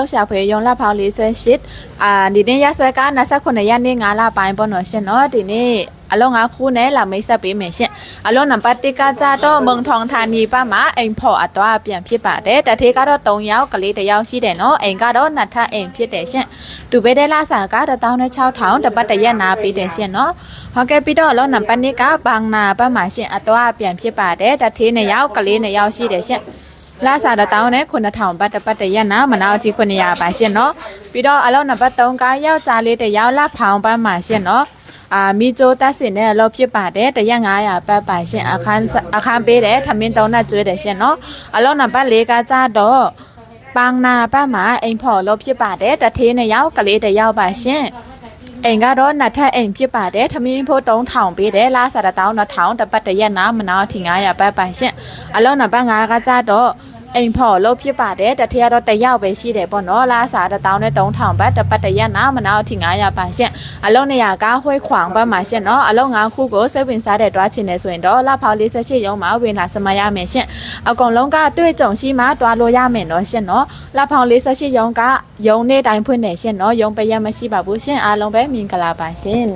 လောက်ရှာဖွေရုံလက်ဖောက်48အာဒီနေ့ရက်စွဲက29ရက်နေ့9လပိုင်းပေါ့နော်ရှင်နော်ဒီနေ့အလုံးငါခုနဲ့လာမိတ်ဆက်ပေးမယ်ရှင်အလုံးနံပါတ်1ကကြတော့မုံထောင်ဌာနီပါမှာအိမ်ဖော်အတော့ပြန်ဖြစ်ပါတယ်တထေးကတော့3ယောက်ကလေးတစ်ယောက်ရှိတယ်နော်အိမ်ကတော့နှစ်ထပ်အိမ်ဖြစ်တယ်ရှင်တူပေးတဲ့လာစာက16000တပတ်တရက်နာပေးတယ်ရှင်နော်ဟုတ်ကဲ့ပြီးတော့အလုံးနံပါတ်2ကဘန်နာပါမှာရှင်အတော့ပြန်ဖြစ်ပါတယ်တထေး2ယောက်ကလေး2ယောက်ရှိတယ်ရှင် လာစားတော့တောင်းနဲ့9000ဘတ်တစ်ပတ်တရက်နာမနာအကြီး900ပါရှင်နော်ပြီးတော့အလုံးနံပါတ်3ကယောက်ျားလေးတစ်ယောက်လာဖောင်ပန်းပါရှင်နော်အာမီချိုတက်စင်နဲ့အလုပ်ဖြစ်ပါတယ်တရက်900ဘတ်ပါရှင်အခန်းအခန်းပေးတယ်ထမင်းတုံးနဲ့ကျွေးတယ်ရှင်နော်အလုံးနံပါတ်4ကကြတော့ပန်းနာပတ်မှာအိမ်ဖော်လို့ဖြစ်ပါတယ်တထေးနှစ်ယောက်ကလေးတစ်ယောက်ပါရှင် အိမ်ကတော့နှစ်ထပ်အိမ်ဖြစ်ပါတယ်ထမင်းဖို့3000ပေးတယ်လာစားတော့1000တပတ်တရက်နာမနာအထီ900ဘတ်ပါရှင်အလုံးနံပါတ်5ကကြတော့ အိမ်ဖော်လို့ဖြစ်ပါတယ်တစ်ထည့်ကတော့တစ်ယောက်ပဲရှိတယ်ပေါ့နော်လားစားတစ်တောင်းနဲ့3000ဘတ်တစ်ပတ်တစ်ရက်နာမနာအထိ900ပါရှင့်အလုံးနေရကားခွဲခွန်ဘတ်မှာရှင့်နော်အလုံး9ခုကိုစိတ်ဝင်စားတဲ့တွားချင်နေဆိုရင်တော့လာဖောက်48ရုံမှာဝင်လာစမရမယ်ရှင့်အကုန်လုံးကတွေ့ကြုံရှိမှတွားလို့ရမယ်နော်ရှင့်နော်လာဖောက်48ရုံကရုံနဲ့တိုင်းဖွင့်နေရှင့်နော်ရုံပရက်မရှိပါဘူးရှင့်အားလုံးပဲမင်္ဂလာပါရှင်